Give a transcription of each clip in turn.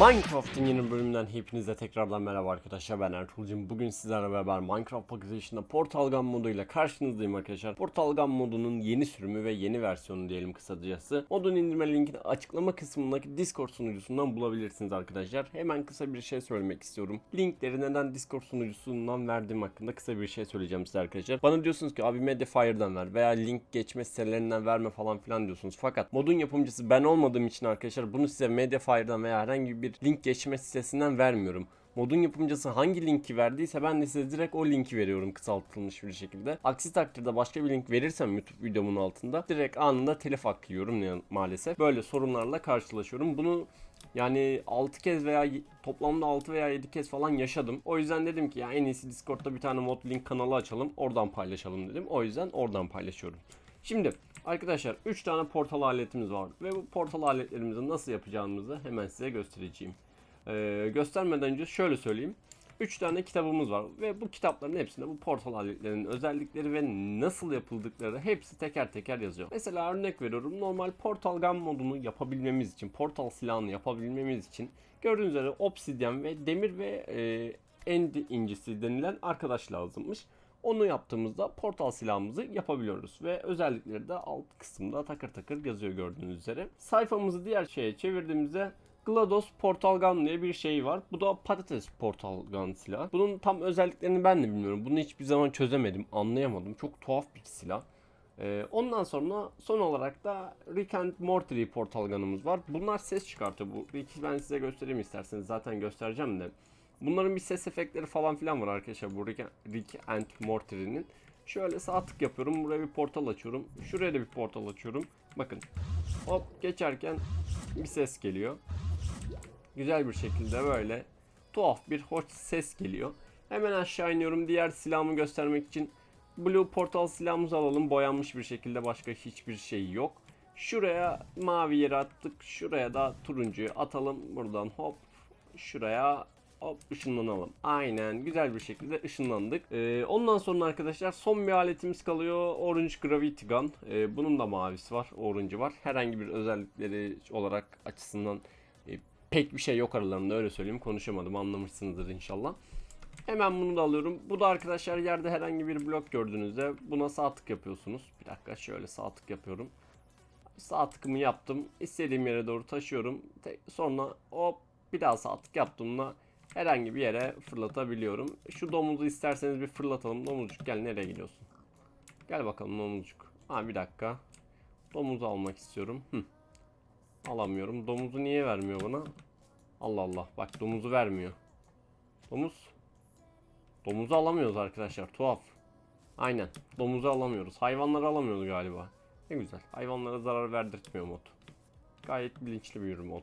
Minecraft'ın yeni bölümünden hepinize tekrardan merhaba arkadaşlar. Ben Ertuğrul'cum. Bugün sizlerle beraber Minecraft Package'ında Portal Gun moduyla karşınızdayım arkadaşlar. Portal Gun modunun yeni sürümü ve yeni versiyonu diyelim kısacası. Modun indirme linkini açıklama kısmındaki Discord sunucusundan bulabilirsiniz arkadaşlar. Hemen kısa bir şey söylemek istiyorum. Linkleri neden Discord sunucusundan verdiğim hakkında kısa bir şey söyleyeceğim size arkadaşlar. Bana diyorsunuz ki abi Medifire'dan ver veya link geçme sitelerinden verme falan filan diyorsunuz. Fakat modun yapımcısı ben olmadığım için arkadaşlar bunu size Medifire'dan veya herhangi bir link geçme sitesinden vermiyorum. Modun yapımcısı hangi linki verdiyse ben de size direkt o linki veriyorum kısaltılmış bir şekilde. Aksi takdirde başka bir link verirsem YouTube videomun altında direkt anında telif hakkı yiyorum maalesef. Böyle sorunlarla karşılaşıyorum. Bunu yani 6 kez veya toplamda 6 veya 7 kez falan yaşadım. O yüzden dedim ki ya en iyisi Discord'da bir tane mod link kanalı açalım. Oradan paylaşalım dedim. O yüzden oradan paylaşıyorum. Şimdi arkadaşlar 3 tane portal aletimiz var ve bu portal aletlerimizi nasıl yapacağımızı hemen size göstereceğim. Ee, göstermeden önce şöyle söyleyeyim. 3 tane kitabımız var ve bu kitapların hepsinde bu portal aletlerinin özellikleri ve nasıl yapıldıkları hepsi teker teker yazıyor. Mesela örnek veriyorum normal portal gun modunu yapabilmemiz için, portal silahını yapabilmemiz için gördüğünüz üzere obsidyen ve demir ve e, end incisi denilen arkadaş lazımmış. Onu yaptığımızda portal silahımızı yapabiliyoruz ve özellikleri de alt kısımda takır takır yazıyor gördüğünüz üzere. Sayfamızı diğer şeye çevirdiğimizde GLaDOS Portal Gun diye bir şey var. Bu da patates Portal Gun silah. Bunun tam özelliklerini ben de bilmiyorum. Bunu hiçbir zaman çözemedim, anlayamadım. Çok tuhaf bir silah. Ee, ondan sonra son olarak da Rick and Morty Portal Gun'ımız var. Bunlar ses çıkartıyor. Bu Rick'i ben size göstereyim isterseniz. Zaten göstereceğim de. Bunların bir ses efektleri falan filan var arkadaşlar. Bu Rick, Rick and Morty'nin. Şöyle sağ tık yapıyorum. Buraya bir portal açıyorum. Şuraya da bir portal açıyorum. Bakın. Hop geçerken bir ses geliyor. Güzel bir şekilde böyle tuhaf bir hoş ses geliyor. Hemen aşağı iniyorum. Diğer silahımı göstermek için Blue Portal silahımızı alalım. Boyanmış bir şekilde başka hiçbir şey yok. Şuraya mavi yere attık. Şuraya da turuncuyu atalım. Buradan hop şuraya hop ışınlanalım. Aynen güzel bir şekilde ışınlandık. Ee, ondan sonra arkadaşlar son bir aletimiz kalıyor. Orange Gravity Gun. Ee, bunun da mavisi var. Orange'ı var. Herhangi bir özellikleri olarak açısından e, pek bir şey yok aralarında öyle söyleyeyim. Konuşamadım anlamışsınızdır inşallah. Hemen bunu da alıyorum. Bu da arkadaşlar yerde herhangi bir blok gördüğünüzde buna sağ tık yapıyorsunuz. Bir dakika şöyle sağ tık yapıyorum. Sağ tıkımı yaptım. İstediğim yere doğru taşıyorum. Sonra hop bir daha sağ tık yaptığımda herhangi bir yere fırlatabiliyorum. Şu domuzu isterseniz bir fırlatalım. Domuzcuk gel nereye gidiyorsun? Gel bakalım domuzcuk. Ha bir dakika. Domuzu almak istiyorum. Hı. Alamıyorum. Domuzu niye vermiyor bana? Allah Allah. Bak domuzu vermiyor. Domuz. Domuzu alamıyoruz arkadaşlar. Tuhaf. Aynen. Domuzu alamıyoruz. Hayvanları alamıyoruz galiba. Ne güzel. Hayvanlara zarar verdirtmiyor mod. Gayet bilinçli bir mod.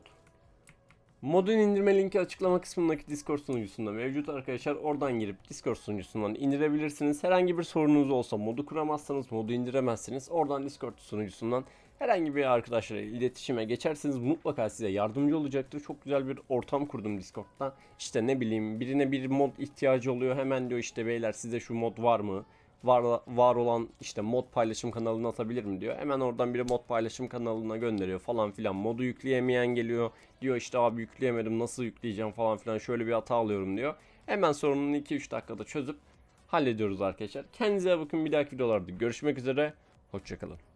Modun indirme linki açıklama kısmındaki Discord sunucusunda mevcut arkadaşlar. Oradan girip Discord sunucusundan indirebilirsiniz. Herhangi bir sorunuz olsa modu kuramazsanız, modu indiremezsiniz. Oradan Discord sunucusundan herhangi bir arkadaşla iletişime geçerseniz mutlaka size yardımcı olacaktır. Çok güzel bir ortam kurdum Discord'da. İşte ne bileyim birine bir mod ihtiyacı oluyor. Hemen diyor işte beyler size şu mod var mı? Var, var olan işte mod paylaşım kanalına atabilir mi diyor. Hemen oradan biri mod paylaşım kanalına gönderiyor falan filan. Modu yükleyemeyen geliyor. Diyor işte abi yükleyemedim nasıl yükleyeceğim falan filan şöyle bir hata alıyorum diyor. Hemen sorununu 2-3 dakikada çözüp hallediyoruz arkadaşlar. Kendinize bakın bir dahaki videolarda görüşmek üzere. Hoşçakalın.